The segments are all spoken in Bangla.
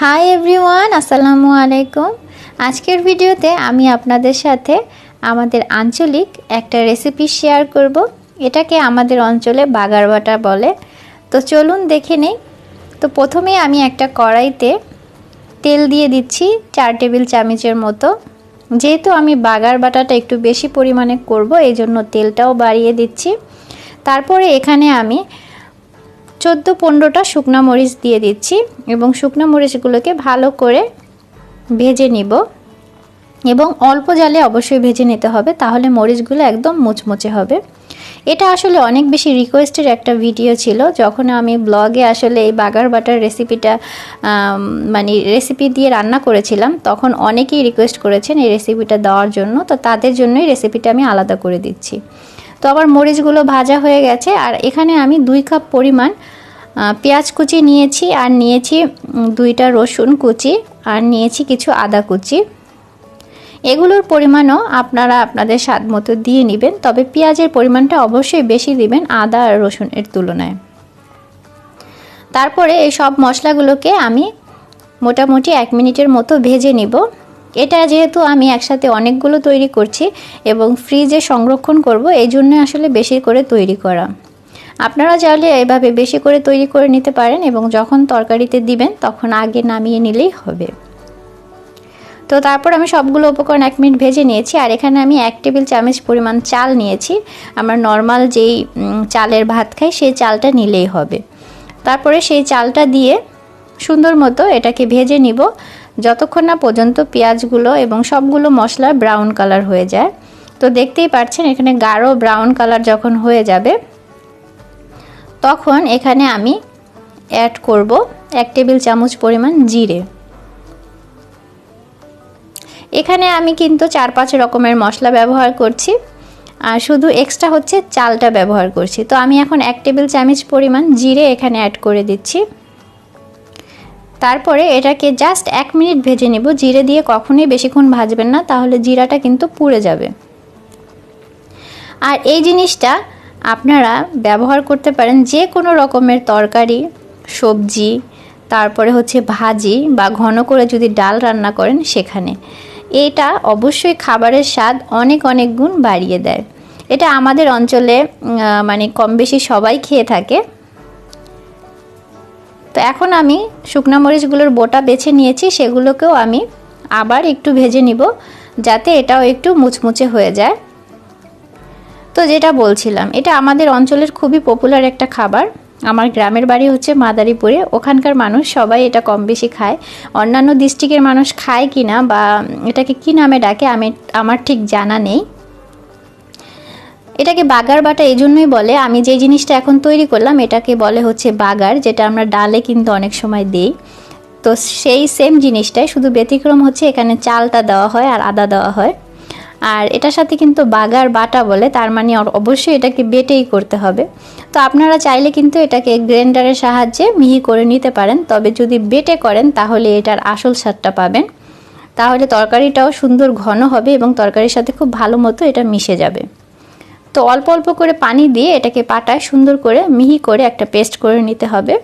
হাই এভরিওয়ান আসসালামু আলাইকুম। আজকের ভিডিওতে আমি আপনাদের সাথে আমাদের আঞ্চলিক একটা রেসিপি শেয়ার করব। এটাকে আমাদের অঞ্চলে বাগারবাটা বলে। তো চলুন দেখে নেই। তো প্রথমেই আমি একটা কড়াইতে তেল দিয়ে দিচ্ছি চার টেবিল চামচের মতো। যেহেতু আমি বাগার বাটাটা একটু বেশি পরিমাণে করব এই জন্য তেলটাও বাড়িয়ে দিচ্ছি। তারপরে এখানে আমি চোদ্দ পনেরোটা শুকনো মরিচ দিয়ে দিচ্ছি এবং শুকনো মরিচগুলোকে ভালো করে ভেজে নিব। এবং অল্প জালে অবশ্যই ভেজে নিতে হবে, তাহলে মরিচগুলো একদম মুচমুচে হবে। এটা আসলে অনেক বেশি রিকোয়েস্টের একটা ভিডিও ছিল, যখন আমি ব্লগে আসলে এই বাগার বাটার রেসিপিটা মানে রেসিপি দিয়ে রান্না করেছিলাম, তখন অনেকেই রিকোয়েস্ট করেছেন এই রেসিপিটা দেওয়ার জন্য, তো তাদের জন্যই রেসিপিটা আমি আলাদা করে দিচ্ছি। তো আবার মরিচগুলো ভাজা হয়ে গেছে। আর এখানে আমি দুই কাপ পরিমাণ পেঁয়াজ কুচি নিয়েছি আর নিয়েছি দুইটা রসুন কুচি আর নিয়েছি কিছু আদা কুচি। এগুলোর পরিমাণও আপনারা আপনাদের স্বাদ মতো দিয়ে নেবেন, তবে পেঁয়াজের পরিমাণটা অবশ্যই বেশি দিবেন আদা আর রসুনের তুলনায়। তারপরে এই সব মশলাগুলোকে আমি মোটামুটি এক মিনিটের মতো ভেজে নিব। এটা যেহেতু আমি একসাথে অনেকগুলো তৈরি করছি এবং ফ্রিজে সংরক্ষণ করব, এই জন্য আসলে বেশি করে তৈরি করা। আপনারা চাইলে এভাবে বেশি করে তৈরি করে নিতে পারেন এবং যখন তরকারিতে দিবেন তখন আগে নামিয়ে নিলেই হবে। তো তারপর আমি সবগুলো উপকরণ এক মিনিট ভেজে নিয়েছি আর এখানে আমি এক টেবিল চামচ পরিমাণ চাল নিয়েছি। আমরা নর্মাল যেই চালের ভাত খাই সেই চালটা নিলেই হবে। তারপরে সেই চালটা দিয়ে সুন্দর মতো এটাকে ভেজে নিব। যতক্ষণ না পর্যন্ত পেঁয়াজগুলো এবং সবগুলো মশলা ব্রাউন কালার হয়ে যায়। তো দেখতেই পাচ্ছেন, এখানে গাঢ় ব্রাউন কালার যখন হয়ে যাবে, তখন এখানে আমি অ্যাড করব এক টেবিল চামচ পরিমাণ জিরে। এখানে আমি কিন্তু চার পাঁচ রকমের মশলা ব্যবহার করছি, আর শুধু এক্সট্রা হচ্ছে চালটা ব্যবহার করছি। তো আমি এখন এক টেবিল চামচ পরিমাণ জিরে এখানে অ্যাড করে দিচ্ছি। তারপরে এটাকে জাস্ট এক মিনিট ভেজে নেব। জিরে দিয়ে কখনোই বেশিক্ষণ ভাজবেন না, তাহলে জিরাটা কিন্তু পুড়ে যাবে। আর এই জিনিসটা আপনারা ব্যবহার করতে পারেন যে কোনো রকমের তরকারি, সবজি, তারপরে হচ্ছে ভাজি বা ঘন করে যদি ডাল রান্না করেন সেখানে। এটা অবশ্যই খাবারের স্বাদ অনেক অনেক গুণ বাড়িয়ে দেয়। এটা আমাদের অঞ্চলে মানে কম বেশি সবাই খেয়ে থাকে। তো এখন আমি শুকনো মরিচগুলোর বোটা বেছে নিয়েছি, সেগুলোকেও আমি আবার একটু ভেজে নিব, যাতে এটাও একটু মুচমুচে হয়ে যায়। তো যেটা বলছিলাম, এটা আমাদের অঞ্চলের খুবই পপুলার একটা খাবার। আমার গ্রামের বাড়ি হচ্ছে মাদারীপুরে, ওখানকার মানুষ সবাই এটা কম বেশি খায়। অন্যান্য ডিস্ট্রিক্টের মানুষ খায় কি না বা এটাকে কি নামে ডাকে, আমি, আমার ঠিক জানা নেই। এটাকে বাগার বাটা এই জন্যই বলে। আমি যে জিনিসটা এখন তৈরি করলাম, এটাকে বলে হচ্ছে বাগার, যেটা আমরা ডালে কিন্তু অনেক সময় দিই। তো সেই সেম জিনিসটাই, শুধু ব্যতিক্রম হচ্ছে এখানে চালটা দেওয়া হয় আর আদা দেওয়া হয়। আর এটার সাথে কিন্তু বাগার বাটা বলে, তার মানে অবশ্যই এটাকে বেটেই করতে হবে। তো আপনারা চাইলে কিন্তু এটাকে গ্রাইন্ডারের সাহায্যে মিহি করে নিতে পারেন। তবে যদি বেটে করেন, তাহলে এটার আসল স্বাদটা পাবেন। তাহলে তরকারিটাও সুন্দর ঘন হবে এবং তরকারির সাথে খুব ভালো মতো এটা মিশে যাবে। তো অল্প অল্প করে পানি দিয়ে এটাকে পাটায় সুন্দর করে মিহি করে একটা পেস্ট করে নিতে হবে।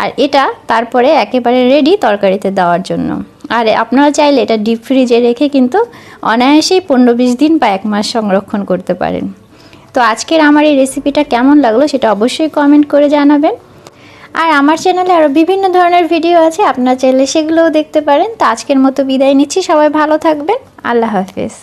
আর এটা তারপরে একেবারে রেডি তরকারিতে দেওয়ার জন্য। আর আপনারা চাইলে এটা ডিপ ফ্রিজে রেখে কিন্তু অনায়াসেই পনেরো বিশ দিন বা এক মাস সংরক্ষণ করতে পারেন। তো আজকের আমার এই রেসিপিটা কেমন লাগল সেটা অবশ্যই কমেন্ট করে জানাবেন। আর আমার চ্যানেলে আরও বিভিন্ন ধরনের ভিডিও আছে, আপনারা চাইলে সেগুলোও দেখতে পারেন। তো আজকের মতো বিদায় নিচ্ছি, সবাই ভালো থাকবেন। আল্লাহ হাফেজ।